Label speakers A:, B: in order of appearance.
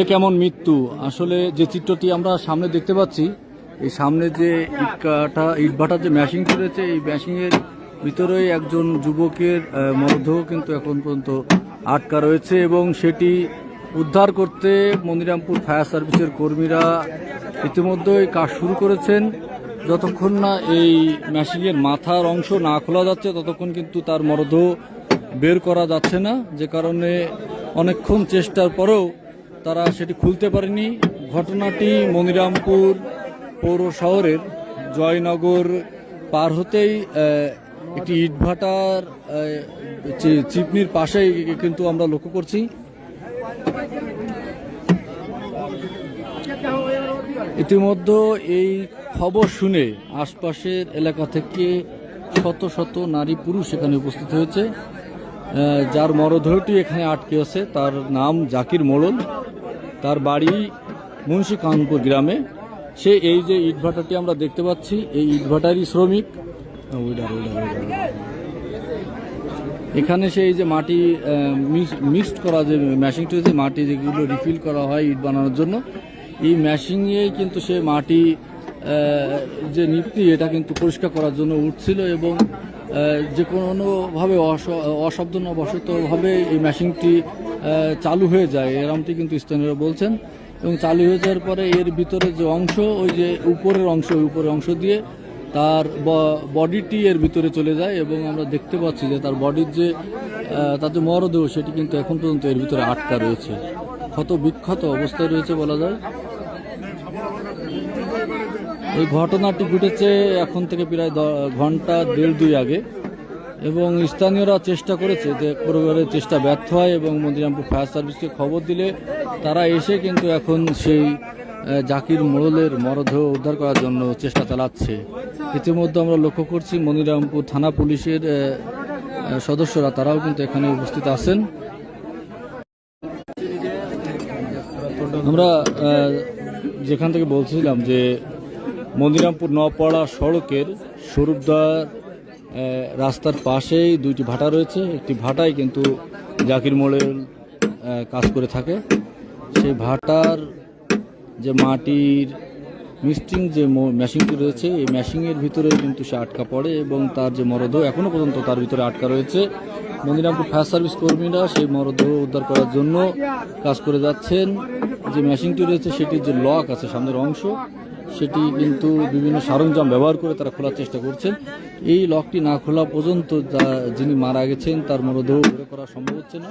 A: এ কেমন মৃত্যু? আসলে যে চিত্রটি আমরা সামনে দেখতে পাচ্ছি, এই সামনে যে ইটকাটা, ইটভাটার যে ম্যাশিংটি রয়েছে, এই ম্যাশিংয়ের ভিতরে একজন যুবকের মরদেহ কিন্তু এখন পর্যন্ত আটকা রয়েছে এবং সেটি উদ্ধার করতে মনিরামপুর ফায়ার সার্ভিসের কর্মীরা ইতিমধ্যেই কাজ শুরু করেছেন। যতক্ষণ না এই ম্যাশিংয়ের মাথার অংশ না খোলা যাচ্ছে, ততক্ষণ কিন্তু তার মরদেহ বের করা যাচ্ছে না। যে কারণে অনেকক্ষণ চেষ্টার পরেও তারা সেটি খুলতে পারেনি। ঘটনাটি মনিরামপুর পৌর শহরের জয়নগর পার হতেই একটি ইটভাটার চিপনির পাশেই কিন্তু আমরা লক্ষ্য করছি। ইতিমধ্যে এই খবর শুনে আশপাশের এলাকা থেকে শত শত নারী পুরুষ এখানে উপস্থিত হয়েছে। যার মরদেহটি এখানে আটকে আছে, তার নাম জাকির মোড়ল। তার বাড়ি মুন্সি কানপুর গ্রামে। সে এই যে ইটভাটাটি আমরা দেখতে পাচ্ছি, এই ইটভাটারই শ্রমিক। এখানে সে এই যে মাটি মিক্সড করা যে মেশিনটি যে মাটি যেগুলো রিফিল করা হয় ইট বানানোর জন্য, এই মেশিংয়েই কিন্তু সে মাটি যে নিপটি এটা কিন্তু পরিষ্কার করার জন্য উঠছিল এবং যে কোনোভাবে অস- অসাবধানবশতভাবে এই মেশিনটি চালু হয়ে যায়। এরমটি কিন্তু স্থানীয়রা বলছেন। এবং চালু হয়ে যাওয়ার পরে এর ভিতরে যে অংশ, ওই যে উপরের অংশ, ওই উপরের অংশ দিয়ে তার বডিটি এর ভিতরে চলে যায় এবং আমরা দেখতে পাচ্ছি যে তার বডির যে তার যে মরদেহ, সেটি কিন্তু এখন পর্যন্ত এর ভিতরে আটকা রয়েছে। ক্ষত বিক্ষত অবস্থায় রয়েছে বলা যায়। এই ঘটনাটি ঘটেছে এখন থেকে প্রায় ঘণ্টা দেড় দুই আগে। এবং স্থানীয়রা চেষ্টা করেছে যে পরিবারের চেষ্টা ব্যর্থ হয় এবং মন্দিরামপুর ফায়ার সার্ভিসকে খবর দিলে তারা এসে কিন্তু এখন সেই জাকির মোড়লের মরদেহ উদ্ধার করার জন্য চেষ্টা চালাচ্ছে। ইতিমধ্যে আমরা লক্ষ্য করছি মনিরামপুর থানা পুলিশের সদস্যরা তারাও কিন্তু এখানে উপস্থিত আছেন। আমরা যেখান থেকে বলছিলাম যে মন্দিরামপুর নপাড়া সড়কের স্বরূপদার রাস্তার পাশেই দুইটি ভাটা রয়েছে। একটি ভাটায় কিন্তু জাকির মোড়ের কাজ করে থাকে। সেই ভাটার যে মাটির মিস্টিং যে মেশিনটি রয়েছে, এই মেশিনের ভিতরে কিন্তু সে আটকা পড়ে এবং তার যে মরদেহ এখনও পর্যন্ত তার ভিতরে আটকা রয়েছে। মন্দিরামপুর ফায়ার সার্ভিস কর্মীরা সেই মরদেহ উদ্ধার করার জন্য কাজ করে যাচ্ছেন। যে মেশিনটি রয়েছে, সেটির যে লক আছে সামনের অংশ, সেটি কিন্তু বিভিন্ন সরঞ্জাম ব্যবহার করে তারা খোলার চেষ্টা করছেন। এই লকটি না খোলা পর্যন্ত যিনি মারা গেছেন, তার মরদেহ করা সম্ভব হচ্ছে না।